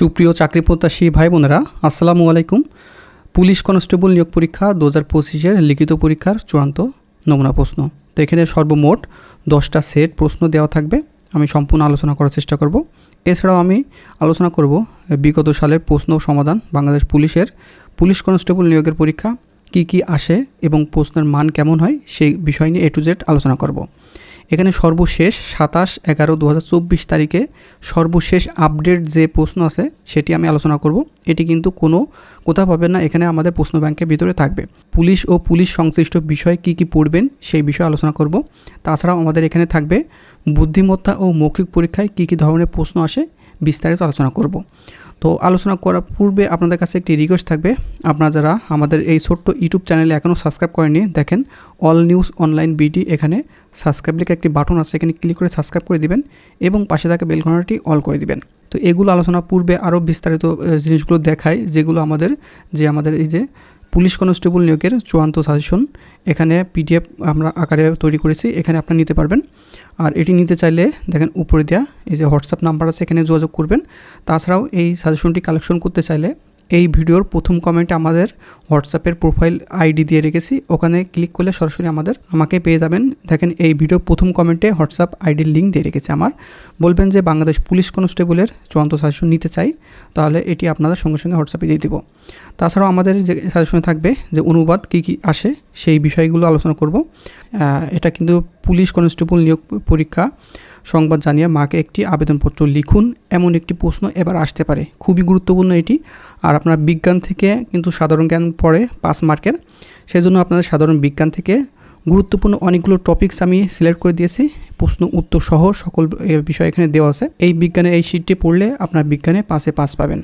সুপ্রিয় চাকরি প্রত্যাশী ভাই বোনেরা আসসালামু আলাইকুম। পুলিশ কনস্টেবল নিয়োগ পরীক্ষা দু হাজার পঁচিশের লিখিত পরীক্ষার চূড়ান্ত নমুনা প্রশ্ন। তো এখানে সর্বমোট দশটা সেট প্রশ্ন দেওয়া থাকবে। আমি সম্পূর্ণ আলোচনা করার চেষ্টা করব। এছাড়াও আমি আলোচনা করব বিগত সালের প্রশ্ন সমাধান বাংলাদেশ পুলিশের পুলিশ কনস্টেবল নিয়োগের পরীক্ষা, কি কি আসে এবং প্রশ্নের মান কেমন হয় সেই বিষয় নিয়ে এ টু জেড আলোচনা করব। এখানে সর্বশেষ সাতাশ এগারো দু হাজার তারিখে সর্বশেষ আপডেট যে প্রশ্ন আছে সেটি আমি আলোচনা করব। এটি কিন্তু কোনো কোথাও পাবেন না, এখানে আমাদের প্রশ্ন ব্যাংকের ভিতরে থাকবে। পুলিশ ও পুলিশ সংশ্লিষ্ট বিষয় কি কি পড়বেন সেই বিষয়ে আলোচনা করব। তাছাড়াও আমাদের এখানে থাকবে বুদ্ধিমত্তা ও মৌখিক পরীক্ষায় কি কি ধরনের প্রশ্ন আসে বিস্তারিত আলোচনা করব। তো আলোচনা করার পূর্বে আপনাদের কাছে একটি রিকোয়েস্ট থাকবে। আপনারা যারা আমাদের এই ছোট্ট ইউটিউব চ্যানেলে এখনও সাবস্ক্রাইব করেনি দেখেন অল নিউজ অনলাইন বিডি এখানে সাবস্ক্রাইব লিখে একটি বাটন আছে, এখানে ক্লিক করে সাবস্ক্রাইব করে দিবেন এবং পাশে থাকা বেল ঘটনাটি অল করে দিবেন। তো এগুলো আলোচনা পূর্বে আরও বিস্তারিত জিনিসগুলো দেখায় যেগুলো আমাদের, যে আমাদের এই যে পুলিশ কনস্টেবল নিয়োগের চূড়ান্ত সাজেশন, এখানে পিডিএফ আমরা আকারে তৈরি করেছি, এখানে আপনারা নিতে পারবেন। আর এটি নিতে চাইলে দেখেন উপরে দেওয়া এই যে হোয়াটসঅ্যাপ নাম্বার আছে, এখানে যোগাযোগ করবেন। তাছাড়াও এই সাজেশনটি কালেকশন করতে চাইলে এই ভিডিওর প্রথম কমেন্টে আমাদের হোয়াটসঅ্যাপের প্রোফাইল আইডি দিয়ে রেখেছি। ওখানে ক্লিক করলে সরাসরি আমাদের, আমাকে পেয়ে যাবেন। দেখেন, এই ভিডিওর প্রথম কমেন্টে হোয়াটসঅ্যাপ আইডির লিঙ্ক দিয়ে রেখেছি আমার। বলবেন যে বাংলাদেশ পুলিশ কনস্টেবলের চূড়ান্ত সাজেশন নিতে চাই, তাহলে এটি আপনাদের সঙ্গে সঙ্গে হোয়াটসঅ্যাপে দিয়ে দিব। তাছাড়াও আমাদের যে সাজেশনে থাকবে যে অনুবাদ কী কী আসে, সেই বিষয়গুলো আলোচনা করব। এটা কিন্তু পুলিশ কনস্টেবল নিয়োগ পরীক্ষা। সংবাদ জানিয়ে মাকে একটি আবেদনপত্র লিখুন। এমন একটি প্রশ্ন এবার আসতে পারে। খুবই গুরুত্বপূর্ণ এটি। আর আপনার বিজ্ঞান থেকে কিন্তু সাধারণ জ্ঞান পড়ে পাঁচ মার্কের। সেই জন্য আপনাদের সাধারণ বিজ্ঞান থেকে গুরুত্বপূর্ণ অনেকগুলো টপিকস আমি সিলেক্ট করে দিয়েছি। প্রশ্ন, উত্তর সহ সকল বিষয় এখানে দেওয়া আছে। এই বিজ্ঞানের এই শিটটি পড়লে আপনার বিজ্ঞানে পাশে পাস পাবেন।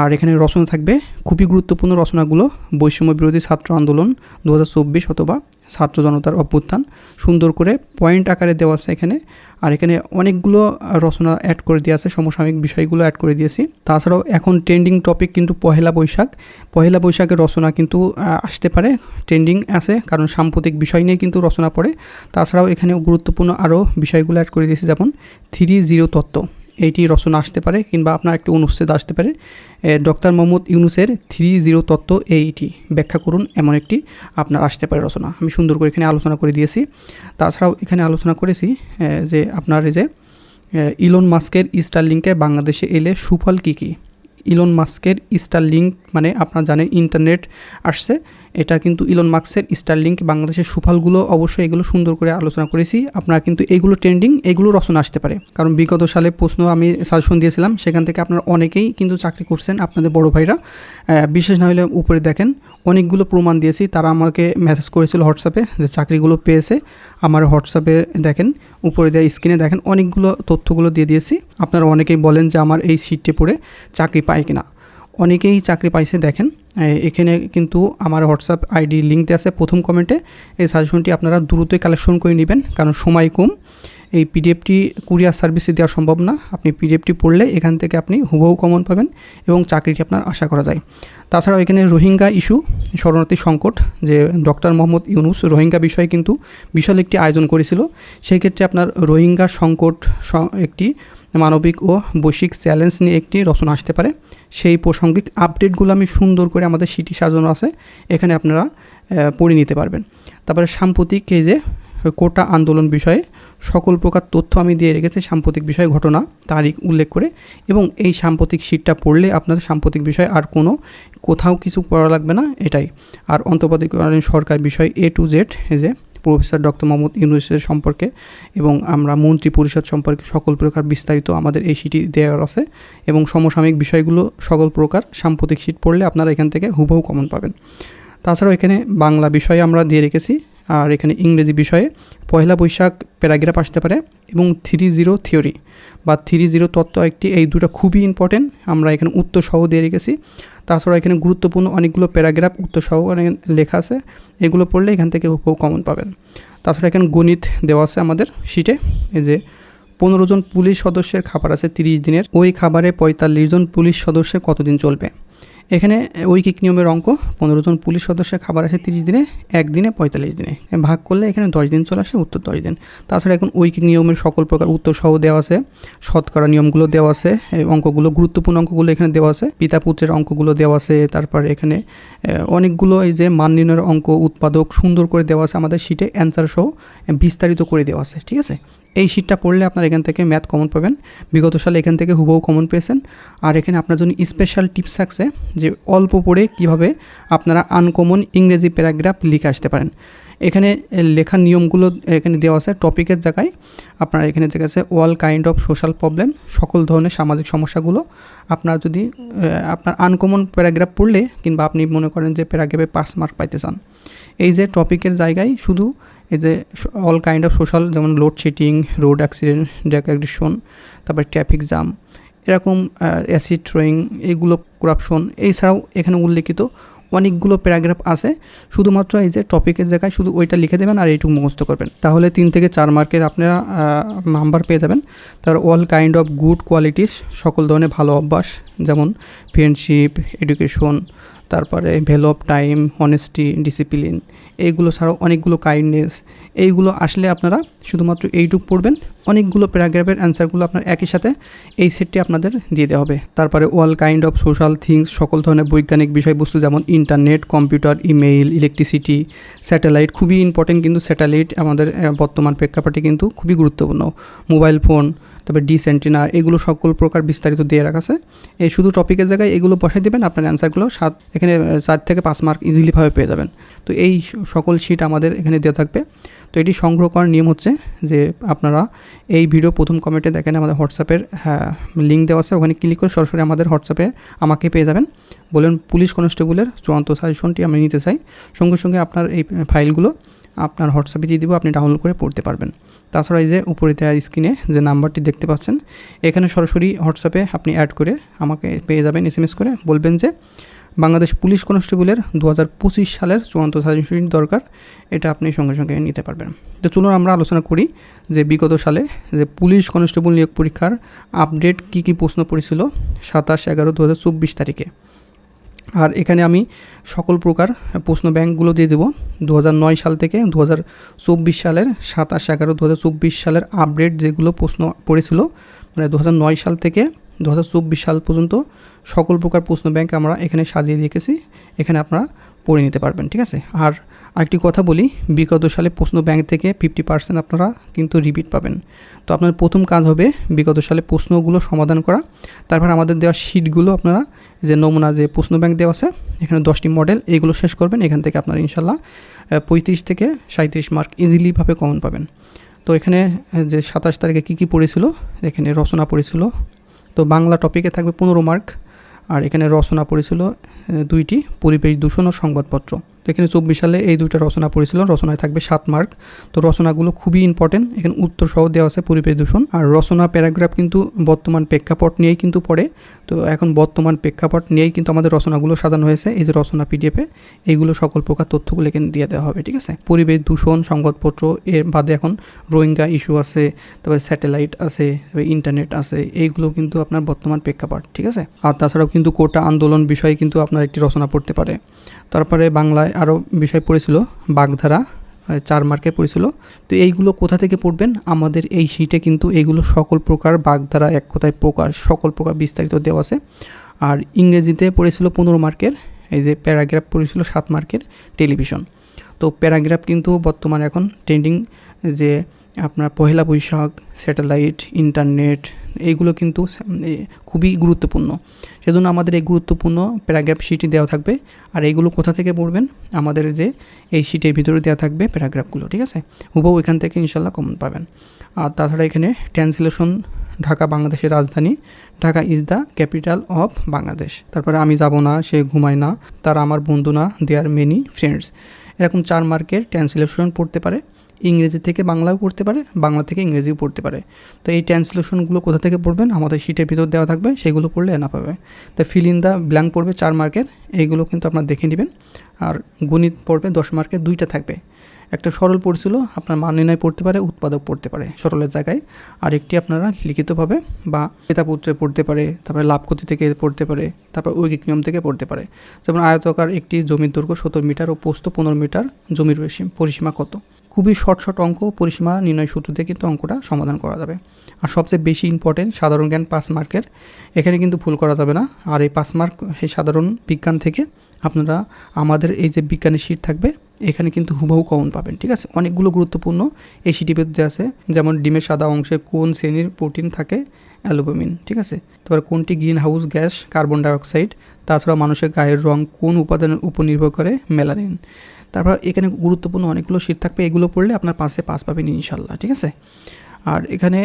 আর এখানে রচনা থাকবে খুবই গুরুত্বপূর্ণ রচনাগুলো, বৈষম্য বিরোধী ছাত্র আন্দোলন দু হাজার চব্বিশ অথবা ছাত্র জনতার অভ্যুত্থান। সুন্দর করে পয়েন্ট আকারে দেওয়া আছে এখানে। আর এখানে অনেকগুলো রচনা অ্যাড করে দিয়ে আছে, সমসাময়িক বিষয়গুলো অ্যাড করে দিয়েছি। তাছাড়াও এখন ট্রেন্ডিং টপিক কিন্তু পহেলা বৈশাখ। পহেলা বৈশাখের রচনা কিন্তু আসতে পারে ট্রেন্ডিং আছে, কারণ সাম্প্রতিক বিষয় নিয়ে কিন্তু রচনা পড়ে। তাছাড়াও এখানে গুরুত্বপূর্ণ আরও বিষয়গুলো অ্যাড করে দিয়েছি, যেমন থ্রি জিরো তত্ত্ব। এইটি রচনা আসতে পারে কিংবা আপনার একটি অনুচ্ছেদ আসতে পারে। ডক্টর মোহাম্মদ ইউনুসের থ্রি জিরো তত্ত্ব এইটি ব্যাখ্যা করুন, এমন একটি আপনার আসতে পারে রচনা। আমি সুন্দর করে এখানে আলোচনা করে দিয়েছি। তাছাড়াও এখানে আলোচনা করেছি যে আপনার যে ইলন মাস্কের স্টার লিঙ্কে বাংলাদেশে এলে সুফল কী কী? ইলন মাস্কের স্টার লিঙ্ক মানে আপনারা জানেন ইন্টারনেট আসছে। এটা কিন্তু ইলন মাস্কের স্টার লিঙ্ক বাংলাদেশের সুফলগুলো অবশ্যই এগুলো সুন্দর করে আলোচনা করেছি। আপনারা কিন্তু এগুলো ট্রেন্ডিং এগুলো রচনা আসতে পারে। কারণ বিগত সালে প্রশ্ন আমি সাজেশন দিয়েছিলাম, সেখান থেকে আপনারা অনেকেই কিন্তু চাকরি করছেন, আপনাদের বড় ভাইরা। বিশেষ না হলে উপরে দেখেন, অনেকগুলো প্রমাণ দিয়েছি। তারা আমাকে মেসেজ করেছিল হোয়াটসঅ্যাপে যে চাকরিগুলো পেয়েছে। আমার হোয়াটসঅ্যাপে দেখেন, উপরে দেওয়া স্ক্রিনে দেখেন, অনেকগুলো তথ্যগুলো দিয়ে দিয়েছি। আপনারা অনেকেই বলেন যে আমার এই সিটটি পড়ে চাকরি পায় কিনা। অনেকেই চাকরি পাইছে দেখেন এখানে কিন্তু আমার হোয়াটসঅ্যাপ আইডি লিঙ্ক দেওয়া আছে প্রথম কমেন্টে এই সাজেশনটি আপনারা দ্রুতই কালেকশন করে নেবেন, কারণ সময় কম। এই পিডিএফটি কুরিয়ার সার্ভিসে দেওয়া সম্ভব না। আপনি পিডিএফটি পড়লে এখান থেকে আপনি হুবহু কমন পাবেন এবং চাকরিটি আপনার আশা করা যায়। তাছাড়াও এখানে রোহিঙ্গা ইস্যু শরণার্থী সংকট, যে ডক্টর মোহাম্মদ ইউনুস রোহিঙ্গা বিষয়ে কিন্তু বিশাল একটি আয়োজন করেছিল। সেই ক্ষেত্রে আপনার রোহিঙ্গা সংকট একটি মানবিক ও বৈশ্বিক চ্যালেঞ্জ নিয়ে একটি রচনা আসতে পারে। সেই প্রাসঙ্গিক আপডেটগুলো আমি সুন্দর করে আমাদের সিটি সাজানো আছে, এখানে আপনারা পড়ে নিতে পারবেন। তারপরে সাম্প্রতিক এই যে কোটা আন্দোলন বিষয়ে সকল প্রকার তথ্য আমি দিয়ে রেখেছি, সাম্প্রতিক বিষয় ঘটনা, তারিখ উল্লেখ করে, এবং এই সাম্প্রতিক শীটটা পড়লে আপনাদের সাম্প্রতিক বিষয় আর কোনো, কোথাও কিছু পড়া লাগবে না, এটাই। আর অন্তর্বর্তীকালীন সরকার বিষয় এ টু জেড যে প্রফেসর ডক্টর মোহাম্মদ ইউনুসের সম্পর্কে, এবং আমরা মন্ত্রী পরিষদ সম্পর্কে সকল প্রকার বিস্তারিত আমাদের এই সিটি দেওয়ার আছে, এবং সমসাময়িক বিষয়গুলো সকল প্রকার সাম্প্রতিক শীট পড়লে আপনারা এখান থেকে হুবহু কমন পাবেন। তাছাড়াও এখানে বাংলা বিষয়ে আমরা দিয়ে রেখেছি আর এখানে ইংরেজি বিষয়ে পয়লা বৈশাখ প্যারাগ্রাফ আসতে পারে এবং থ্রি জিরো থিওরি বা থ্রি জিরো তত্ত্ব একটি, এই দুটো খুবই ইম্পর্টেন্ট আমরা এখানে উত্তর সহ দিয়ে রেখেছি। তাছাড়া এখানে গুরুত্বপূর্ণ অনেকগুলো প্যারাগ্রাফ উত্তর সহ লেখা আছে। এগুলো পড়লে এখান থেকে হুবহু কমন পাবেন। তাছাড়া এখানে গণিত দেওয়া আছে আমাদের শিটে এই যে পনেরো জন পুলিশ সদস্যের খাবার আছে তিরিশ দিনের। ওই খাবারে পঁয়তাল্লিশ জন পুলিশ সদস্যের কতদিন চলবে? এখানে ঐকিক নিয়মের অঙ্ক, পনেরো জন পুলিশ সদস্যের খাবার আসে তিরিশ দিনে একদিনে পঁয়তাল্লিশ দিনে। ভাগ করলে এখানে দশ দিন চলে আসে, উত্তর দশ দিন। তাছাড়া এখন ঐকিক নিয়মের সকল প্রকার উত্তর সহ দেওয়া আছে, শতকরা নিয়মগুলো দেওয়া আছে অঙ্কগুলো, গুরুত্বপূর্ণ অঙ্কগুলো এখানে দেওয়া আছে, পিতা পুত্রের অঙ্কগুলো দেওয়া আছে, তারপর এখানে অনেকগুলো এই যে মান নির্ণয়ের অঙ্ক, উৎপাদক সুন্দর করে দেওয়া আছে আমাদের শিটে অ্যান্সার সহ বিস্তারিত করে দেওয়া আছে, ঠিক আছে? এই শিটটা পড়লে আপনার এখান থেকে ম্যাথ কমন পাবেন। বিগত সালে এখান থেকে হুবহু কমন পেয়েছেন। আর এখানে আপনার জন্য স্পেশাল টিপস থাকছে যে অল্প পড়ে কীভাবে আপনারা আনকমন ইংরেজি প্যারাগ্রাফ লিখে আসতে পারেন। এখানে লেখার নিয়মগুলো এখানে দেওয়া আছে টপিকের জায়গায়। আপনার এখানে দেখা আছে all kind of social problem সকল ধরনের সামাজিক সমস্যাগুলো। আপনার যদি আপনার আনকমন প্যারাগ্রাফ পড়লে কিংবা আপনি মনে করেন যে প্যারাগ্রাফে পাস মার্ক পাইতে চান। এই যে টপিকের জায়গায় শুধু যে অল কাইন্ড অফ সোশ্যাল যেমন load shedding road accident drug addiction তারপর ট্রাফিক জ্যাম এরকম অ্যাসিড থ্রোয়িং এইগুলো করাপশন এছাড়াও এখানে উল্লেখিত অনেকগুলো প্যারাগ্রাফ আছে। শুধুমাত্র এই যে টপিকের জায়গায় শুধু ওইটা লিখে দেবেন আর এইটুকু মুখস্থ করবেন। তাহলে তিন থেকে চার মার্কের আপনারা নাম্বার পেয়ে যাবেন। তার all kind of good qualities সকল ধরনের ভালো অভ্যাস, যেমন ফ্রেন্ডশিপ এডুকেশন তারপরে value of time honesty discipline এইগুলো ছাড়াও অনেকগুলো কাইন্ডনেস এইগুলো আসলে আপনারা শুধুমাত্র এইটুক পড়বেন। অনেকগুলো প্যারাগ্রাফের অ্যান্সারগুলো আপনার একই সাথে এই সেটটি আপনাদের দিয়ে দেওয়া হবে। তারপরে all kind of social things সকল ধরনের বৈজ্ঞানিক বিষয়বস্তু যেমন internet computer email electricity satellite খুবই ইম্পর্টেন্ট কিন্তু স্যাটেলাইট আমাদের বর্তমান প্রেক্ষাপটে কিন্তু খুবই গুরুত্বপূর্ণ। মোবাইল ফোন তারপরে ডি সেন্টিনা এগুলো সকল প্রকার বিস্তারিত দিয়ে রাখা আছে। এই শুধু টপিকের জায়গায় এগুলো বসাই দেবেন, আপনার অ্যান্সারগুলো সাত, এখানে চার থেকে পাঁচ মার্ক ইজিলিভাবে পেয়ে যাবেন। তো এই সকল শিট আমাদের এখানে দেওয়া থাকবে। তো এটি সংগ্রহ করার নিয়ম হচ্ছে যে আপনারা এই ভিডিও প্রথম কমেন্টে দেখেন আমাদের হোয়াটসঅ্যাপের হ্যাঁ লিঙ্ক দেওয়া আছে। ওখানে ক্লিক করে সরাসরি আমাদের হোয়াটসঅ্যাপে আমাকে পেয়ে যাবেন। বলেন, পুলিশ কনস্টেবলের চূড়ান্ত সাজেশনটি আমি নিতে চাই। সঙ্গে সঙ্গে আপনার এই ফাইলগুলো আপনার হোয়াটসঅ্যাপে দিয়ে দিব, আপনি ডাউনলোড করে পড়তে পারবেন। তাছাড়া এই যে উপরে দেওয়া স্ক্রিনে যে নাম্বারটি দেখতে পাচ্ছেন, এখানে সরাসরি হোয়াটসঅ্যাপে আপনি অ্যাড করে আমাকে পেয়ে যাবেন এস করে। বলবেন যে বাংলাদেশ পুলিশ কনস্টেবলের দু হাজার পঁচিশ সালের চূড়ান্ত সাজেশন দরকার, এটা আপনি সঙ্গে সঙ্গে নিতে পারবেন। তো চলুন আমরা আলোচনা করি যে বিগত সালে যে পুলিশ কনস্টেবল নিয়োগ পরীক্ষার আপডেট কী কী প্রশ্ন পড়েছিল সাতাশ এগারো দু হাজার চব্বিশ তারিখে। আর এখানে আমি সকল প্রকার প্রশ্ন ব্যাংকগুলো দিয়ে দেবো। দু সাল থেকে দু সালের সাতাশ এগারো দু সালের আপডেট যেগুলো প্রশ্ন পড়েছিল মানে দু সাল থেকে দু সাল পর্যন্ত সকল প্রকার প্রশ্ন ব্যাংক আমরা এখানে সাজিয়ে রেখেছি। এখানে আপনারা পড়ে নিতে পারবেন, ঠিক আছে? আর আরেকটি কথা বলি, বিগত সালে প্রশ্ন ব্যাংক থেকে ফিফটি পার্সেন্ট আপনারা কিন্তু রিপিট পাবেন। তো আপনার প্রথম কাজ হবে বিগত সালে প্রশ্নগুলো সমাধান করা। তারপর আমাদের দেওয়া শিটগুলো আপনারা যে নমুনা যে প্রশ্ন ব্যাংক দেওয়া আছে, এখানে দশটি মডেল এগুলো শেষ করবেন। এখান থেকে আপনারা ইনশাল্লাহ পঁয়ত্রিশ থেকে সাঁত্রিশ মার্ক ইজিলিভাবে কমন পাবেন। তো এখানে যে সাতাশ তারিখে কী কী পড়েছিল, এখানে রচনা পড়েছিল তো বাংলা টপিকে থাকবে পনেরো মার্ক আর এখানে রচনা পড়েছিল দুইটি। পরিবেশ দূষণ ও সংবাদপত্র। এখানে চব্বিশ সালে এই দুইটা রচনা পড়েছিল রচনায় থাকবে সাত মার্ক। তো রচনাগুলো খুবই ইম্পর্টেন্ট এখানে উত্তর সহ দেওয়া আছে পরিবেশ দূষণ। আর রচনা প্যারাগ্রাফ কিন্তু বর্তমান প্রেক্ষাপট নিয়েই কিন্তু পড়ে। তো এখন বর্তমান প্রেক্ষাপট নিয়েই কিন্তু আমাদের রচনাগুলো সাজানো হয়েছে। এই যে রচনা পিডিএফে এইগুলো সকল প্রকার তথ্যগুলো এখানে দিয়ে দেওয়া হবে, ঠিক আছে? পরিবেশ দূষণ সংবাদপত্র, এর বাদে এখন রোহিঙ্গা ইস্যু আছে, তারপরে স্যাটেলাইট আছে ইন্টারনেট আছে, এইগুলো কিন্তু আপনার বর্তমান প্রেক্ষাপট, ঠিক আছে? আর তাছাড়াও কিন্তু কোটা আন্দোলন বিষয়ে কিন্তু আপনার একটি রচনা পড়তে পারে। তারপরে বাংলায় আরও বিষয় পড়েছিল, বাগধারা চার মার্কে পড়েছিল। তো এইগুলো কোথা থেকে পড়বেন? আমাদের এই শিটে কিন্তু এইগুলো সকল প্রকার বাগধারা এক কথায় প্রকাশ, সকল প্রকার বিস্তারিত দেওয়া আছে। আর ইংরেজিতে পড়েছিল পনেরো মার্কের, এই যে প্যারাগ্রাফ পড়েছিল সাত মার্কের টেলিভিশন। তো প্যারাগ্রাফ কিন্তু বর্তমানে এখন ট্রেন্ডিং যে আপনার পহেলা বৈশাখ স্যাটেলাইট ইন্টারনেট এইগুলো কিন্তু খুবই গুরুত্বপূর্ণ। সেজন্য আমাদের এই গুরুত্বপূর্ণ প্যারাগ্রাফ শিটই দেওয়া থাকবে। আর এইগুলো কোথা থেকে পড়বেন? আমাদের যে এই শিটের ভিতরে দেওয়া থাকবে প্যারাগ্রাফগুলো, ঠিক আছে? হুবহু এখান থেকে ইনশাল্লাহ কমন পাবেন। আর তাছাড়া এখানে ট্রান্সলেশন ঢাকা, বাংলাদেশের রাজধানী। Dhaka is the capital of Bangladesh তারপরে আমি যাব না, সে ঘুমায় না, তারা আমার বন্ধু না দে আর মেনি ফ্রেন্ডস এরকম চার মার্কের ট্রান্সলেশন পড়তে পারে। ইংরেজি থেকে বাংলাও পড়তে পারে, বাংলা থেকে ইংরেজিও পড়তে পারে। তো এই ট্রান্সলেশনগুলো কোথা থেকে পড়বেন? আমাদের শিটের ভিতর দেওয়া থাকবে, সেগুলো পড়লে এনা পাবে তো ফিল ইন দ্য ব্ল্যাঙ্ক পড়বে চার মার্কের এইগুলো কিন্তু আপনার দেখে নেবেন। আর গণিত পড়বে দশ মার্কের দুইটা থাকবে। একটা সরল পড়ছিল, আপনার মান নির্ণয় পড়তে পারে, উৎপাদক পড়তে পারে সরলের জায়গায়। আর একটি আপনারা লিখিতভাবে বা পিতাপুত্রে পড়তে পারে, তারপরে লাভ ক্ষতি থেকে পড়তে পারে, তারপর ঐকিক নিয়ম থেকে পড়তে পারে। যেমন আয়তকার একটি জমির দৈর্ঘ্য সত্তর মিটার ও পোস্ত পনেরো মিটার জমির পরিসীমা কত? খুবই শর্ট শর্ট অঙ্ক, পরিসীমা নির্ণয় সূত্র দিয়ে কিন্তু অঙ্কটা সমাধান করা যাবে। আর সবচেয়ে বেশি ইম্পর্টেন্ট সাধারণ জ্ঞান পাঁচ মার্কের। এখানে কিন্তু ভুল করা যাবে না। আর এই পাঁচ মার্ক এই সাধারণ বিজ্ঞান থেকে আপনারা আমাদের এই যে বিজ্ঞানের শীট থাকবে, এখানে কিন্তু হুবহু কমন পাবেন, ঠিক আছে? অনেকগুলো গুরুত্বপূর্ণ এই শিটের মধ্যে আছে। যেমন ডিমের সাদা অংশে কোন শ্রেণির প্রোটিন থাকে? অ্যালুমিন ঠিক আছে? তারপর কোনটি greenhouse gas? Carbon dioxide. তাছাড়া মানুষের গায়ের রং কোন উপাদানের উপর নির্ভর করে? মেলানিন। তারপর এখানে গুরুত্বপূর্ণ অনেকগুলো শীট থাকবে, এগুলো পড়লে আপনার পাশে পাস পাবেন ইনশাল্লাহ ঠিক আছে? আর এখানে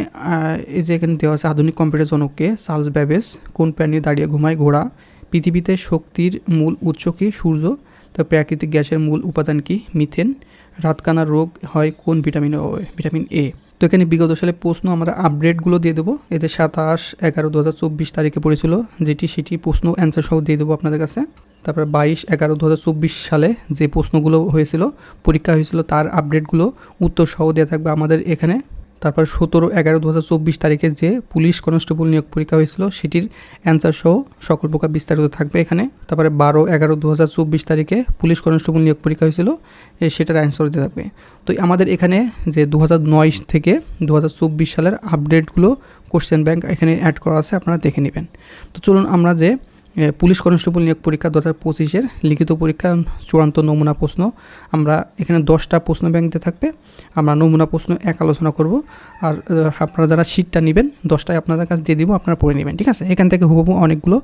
এই যে এখানে দেওয়া আছে আধুনিক কম্পিউটার জনককে চার্লস ব্যাবেজ, কোন প্রাণী দাঁড়িয়ে ঘুমায় ঘোড়া, পৃথিবীতে শক্তির মূল উৎস কি? সূর্য, তো প্রাকৃতিক গ্যাসের মূল উপাদান কি? মিথেন। রাতকানা রোগ হয় কোন ভিটামিনের অভাবে ভিটামিন এ তো এখানে বিগত সালে প্রশ্ন আমরা আপডেটগুলো দিয়ে দেবো। এতে সাতাশ এগারো দু হাজার চব্বিশ তারিখে পড়েছিল, যেটি সেটি প্রশ্ন অ্যান্সার সহ দিয়ে দেবো আপনাদের কাছে। তারপরে বাইশ এগারো দু সালে যে প্রশ্নগুলো হয়েছিল, পরীক্ষা হয়েছিল, তার আপডেটগুলো উত্তর সহ দেওয়া থাকবে আমাদের এখানে। তারপর সতেরো এগারো দু তারিখে যে পুলিশ কনস্টেবল নিয়োগ পরীক্ষা হয়েছিল, সেটির অ্যান্সার সহ সকল প্রকার বিস্তারিত থাকবে এখানে। তারপরে বারো এগারো দু হাজার চব্বিশ তারিখে পুলিশ কনস্টেবল নিয়োগ পরীক্ষা হয়েছিল সেটার অ্যান্সার দিতে থাকবে। তো আমাদের এখানে যে দু হাজার নয় থেকে দু হাজার চব্বিশ সালের আপডেটগুলো কোশ্চেন ব্যাংক এখানে অ্যাড করা আছে, আপনারা দেখে নেবেন। তো চলুন আমরা যে পুলিশ কনস্টেবল নিয়োগ পরীক্ষা দু হাজার পঁচিশের লিখিত পরীক্ষা চূড়ান্ত নমুনা প্রশ্ন। আমরা এখানে দশটা প্রশ্ন ব্যাংকতে থাকবে। আমরা নমুনা প্রশ্ন এক আলোচনা করব। আর আপনারা যারা শীটটা নেবেন, দশটায় আপনাদের কাছে দিয়ে দিব, আপনারা পড়ে নেবেন, ঠিক আছে? এখান থেকে হুবহু অনেকগুলো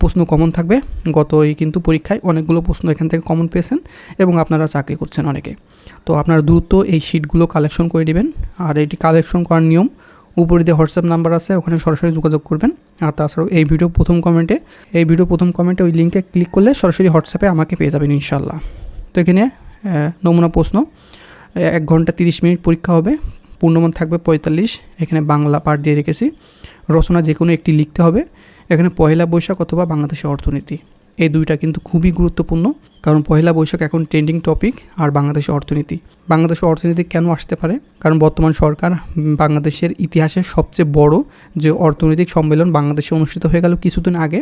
প্রশ্ন কমন থাকবে। গত এই কিন্তু পরীক্ষায় অনেকগুলো প্রশ্ন এখান থেকে কমন পেয়েছেন এবং আপনারা চাকরি করছেন অনেকে। তো আপনারা দ্রুত এই শিটগুলো কালেকশন করে নেবেন। আর এটি কালেকশন করার নিয়ম উপরে দিয়ে হোয়াটসঅ্যাপ নাম্বার আছে, ওখানে সরাসরি যোগাযোগ করবেন। আর তাছাড়াও এই ভিডিও প্রথম কমেন্টে, এই ভিডিও প্রথম কমেন্টে ওই লিঙ্কে ক্লিক করলে সরাসরি হোয়াটসঅ্যাপে আমাকে পেয়ে যাবেন ইনশাল্লাহ তো এখানে নমুনা প্রশ্ন। এক ঘণ্টা তিরিশ মিনিট পরীক্ষা হবে, পূর্ণমান থাকবে পঁয়তাল্লিশ। এখানে বাংলা পাঠ দিয়ে রেখেছি। রচনা যে কোনো একটি লিখতে হবে। এখানে পয়লা বৈশাখ অথবা বাংলাদেশের অর্থনীতি। এই দুইটা কিন্তু খুবই গুরুত্বপূর্ণ, কারণ পয়লা বৈশাখ এখন ট্রেন্ডিং টপিক আর বাংলাদেশের অর্থনীতি। বাংলাদেশের অর্থনীতি কেন আসতে পারে? কারণ বর্তমান সরকার বাংলাদেশের ইতিহাসের সবচেয়ে বড় যে অর্থনৈতিক সম্মেলন বাংলাদেশে অনুষ্ঠিত হয়ে গেল কিছুদিন আগে,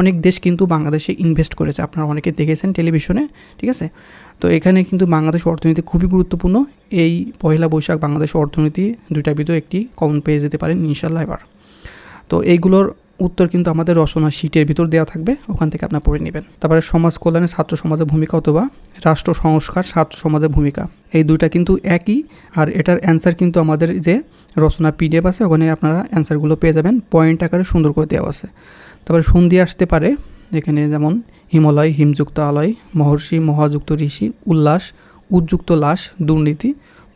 অনেক দেশ কিন্তু বাংলাদেশে ইনভেস্ট করেছে। আপনারা অনেকে দেখেছেন টেলিভিশনে, ঠিক আছে? তো এখানে কিন্তু বাংলাদেশ অর্থনীতি খুবই গুরুত্বপূর্ণ। এই পয়লা বৈশাখ বাংলাদেশ অর্থনীতি দুইটার ভিতরে একটি কমন পেয়ে যেতে পারেন ইনশাল্লাহ এবার। তো এইগুলোর উত্তর কিন্তু আমাদের রচনা শিটের ভিতর দেওয়া থাকবে, ওখান থেকে আপনার পড়ে নেবেন। তারপরে সমাজ কল্যাণে ছাত্র সমাজের ভূমিকা অথবা রাষ্ট্র সংস্কার ছাত্র সমাজের ভূমিকা, এই দুইটা কিন্তু একই। আর এটার অ্যান্সার কিন্তু আমাদের যে রচনা পিডিএফ আছে, ওখানে আপনারা অ্যান্সারগুলো পেয়ে যাবেন পয়েন্ট আকারে সুন্দর করে দেওয়া আছে। তারপরে সন্ধি আসতে পারে এখানে যেমন হিমালয়, হিমযুক্ত আলয়, মহর্ষি, মহাযুক্ত ঋষি, উল্লাস, উদ্যুক্ত লাশ, দুর্নীতি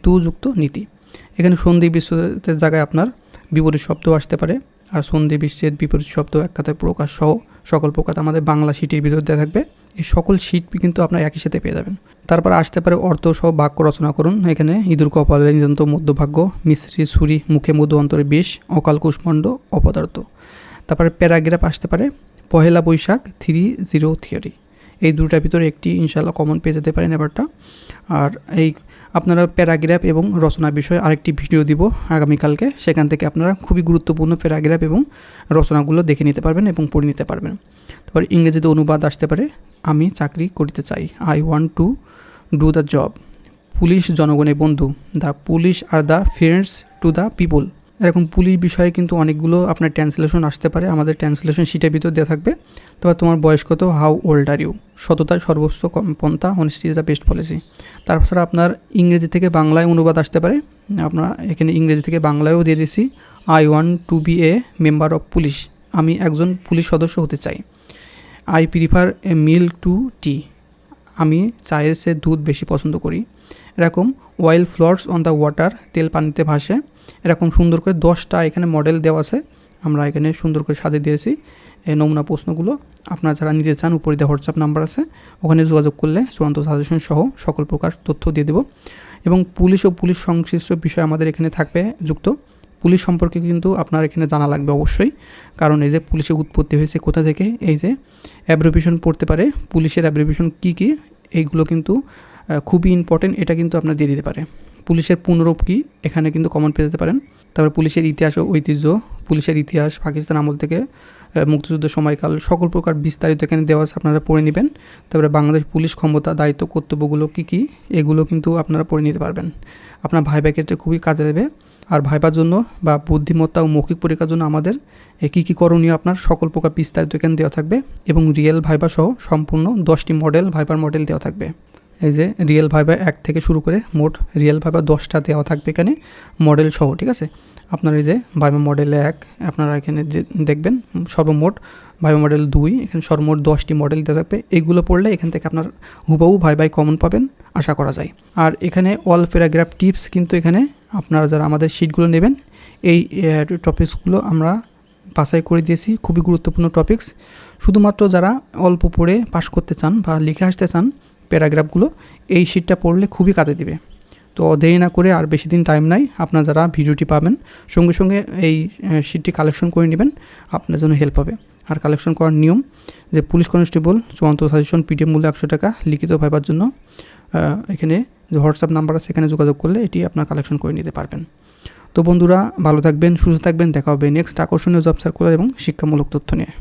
দুযুক্ত নীতি। এখানে সন্ধি বিচ্ছেদের জায়গায় আপনার বিপরীত শব্দ আসতে পারে আর সন্ধি, বিচ্ছেদ, বিপরীত শব্দ এক কথায় প্রকাশ সহ সকল প্রকাশ আমাদের বাংলা শিটের ভিতর থাকবে। এই সকল শিট কিন্তু আপনার একই সাথে পেয়ে যাবেন। তারপর আসতে পারে অর্থ সহ বাক্য রচনা করুন। এখানে ইঁদুর কপালে নিদন্ত মধ্যভাগ্য, মিশ্রি, ছুরি, মুখে মধু, অন্তরে বিষ, অকাল কুষ্মণ্ড, অপদার্থ। তারপরে প্যারাগ্রাফ আসতে পারে, Pohela Boishakh three zero theory. এই দুটার ভিতরে একটি ইনশাল্লাহ কমন পেয়ে যেতে পারেন এবারটা। আর এই আপনারা প্যারাগ্রাফ এবং রচনা বিষয়ে আরেকটি ভিডিও দিব আগামীকালকে। সেখান থেকে আপনারা খুবই গুরুত্বপূর্ণ প্যারাগ্রাফ এবং রচনাগুলো দেখে নিতে পারবেন এবং পড়ে নিতে পারবেন। তারপর ইংরেজিতে অনুবাদ আসতে পারে, আমি চাকরি করতে চাই। I want to do the job police জনগণের বন্ধু। The police are the friends to the people এরকম পুলিশ বিষয়ে কিন্তু অনেকগুলো আপনার ট্রান্সলেশন আসতে পারে। আমাদের ট্রান্সলেশন শিটের ভিতর দেওয়া থাকবে। তারপর তোমার বয়স কত? হাউ ওল্ড আর ইউ সততার সর্বোচ্চ পন্থা honesty is the best policy তাছাড়া আপনার ইংরেজি থেকে বাংলায় অনুবাদ আসতে পারে। আপনার এখানে ইংরেজি থেকে বাংলায়ও দিয়ে দিয়েছি। I want to be a member of police আমি একজন পুলিশ সদস্য হতে চাই। I prefer a milk to tea আমি চায়ের চেয়ে দুধ বেশি পছন্দ করি। এরকম oil floats on the water তেল পানিতে ভাসে। এরকম সুন্দর করে দশটা এখানে মডেল দেওয়া আছে। আমরা এখানে সুন্দর করে সাজিয়ে দিয়েছি। এই নমুনা প্রশ্নগুলো আপনারা যারা নিতে চান, উপরে দেওয়া হোয়াটসঅ্যাপ নাম্বার আছে। ওখানে যোগাযোগ করলে চূড়ান্ত সাজেশন সহ সকল প্রকার তথ্য দিয়ে দেবো। এবং পুলিশ ও পুলিশ সংশ্লিষ্ট বিষয় আমাদের এখানে থাকবে যুক্ত। পুলিশ সম্পর্কে কিন্তু আপনার এখানে জানা লাগবে অবশ্যই। কারণ এই যে পুলিশের উৎপত্তি হয়েছে কোথা থেকে, এই যে অ্যাব্রিভিশন পড়তে পারে, পুলিশের অ্যাব্রিভিশন কী কী, এইগুলো কিন্তু খুবই ইম্পর্টেন্ট এটা কিন্তু আপনার দিয়ে দিতে পারে। পুলিশের পুনরূপ কী? এখানে কিন্তু কমন পেয়ে যেতে পারেন। তারপরে পুলিশের ইতিহাস ও ঐতিহ্য। পুলিশের ইতিহাস পাকিস্তান আমল থেকে আহ, মুক্তিযুদ্ধ সময়কাল সকল প্রকার বিস্তারিত এখানে দেওয়া আছে আপনারা পড়ে নেবেন। তারপরে বাংলাদেশ পুলিশ ক্ষমতা দায়িত্ব কর্তব্যগুলো কী কী? এগুলো কিন্তু আপনারা পড়ে নিতে পারবেন। আপনার ভাইবার ক্ষেত্রে খুবই কাজে দেবে। আর ভাইবার জন্য বা বুদ্ধিমত্তা ও মৌখিক পরীক্ষার জন্য আমাদের কী কী করণীয় আপনার সকল প্রকার বিস্তারিত এখানে দেওয়া থাকবে। এবং রিয়েল ভাইবা সহ সম্পূর্ণ দশটি মডেল ভাইবার মডেল দেওয়া থাকবে। এই যে রিয়েল ভাইবা এক থেকে শুরু করে মোট রিয়েল ভাইবা দশটা দেওয়া থাকবে এখানে মডেল সহ, ঠিক আছে? আপনার এই যে ভাইবা মডেল এক, আপনারা এখানে দেখবেন সর্বমোট ভাইবা মডেল দুই, এখানে সর্বমোট দশটি মডেল দেওয়া থাকবে। এইগুলো পড়লে এখান থেকে আপনার হুবহু ভাই ভাই কমন পাবেন, আশা করা যায়। আর এখানে অল প্যারাগ্রাফ টিপস কিন্তু এখানে আপনারা যারা আমাদের শিটগুলো নেবেন, এই টপিকসগুলো আমরা বাছাই করে দিয়েছি, খুবই গুরুত্বপূর্ণ টপিকস শুধুমাত্র যারা অল্প পড়ে পাশ করতে চান বা লিখে আসতে চান প্যারাগ্রাফগুলো, এই শিটটা পড়লে খুবই কাজে দিবে। তো দেরি না করে আর বেশি দিন টাইম নাই, আপনারা যারা ভিডিওটি পাবেন, সঙ্গে সঙ্গে এই শিটটি কালেকশন করে নেবেন আপনার জন্য হেল্প হবে। আর কালেকশন করার নিয়ম, যে পুলিশ কনস্টেবল চূড়ান্ত সাজেশন পিডিএফ মূল্য একশো টাকা লিখিত ভাইবার জন্য এখানে যে হোয়াটসঅ্যাপ নাম্বার আছে, সেখানে যোগাযোগ করলে এটি আপনার কালেকশন করে নিতে পারবেন। তো বন্ধুরা, ভালো থাকবেন, সুস্থ থাকবেন, দেখা হবে নেক্সট আকর্ষণীয় জব সার্কুলার এবং শিক্ষামূলক তথ্য নিয়ে।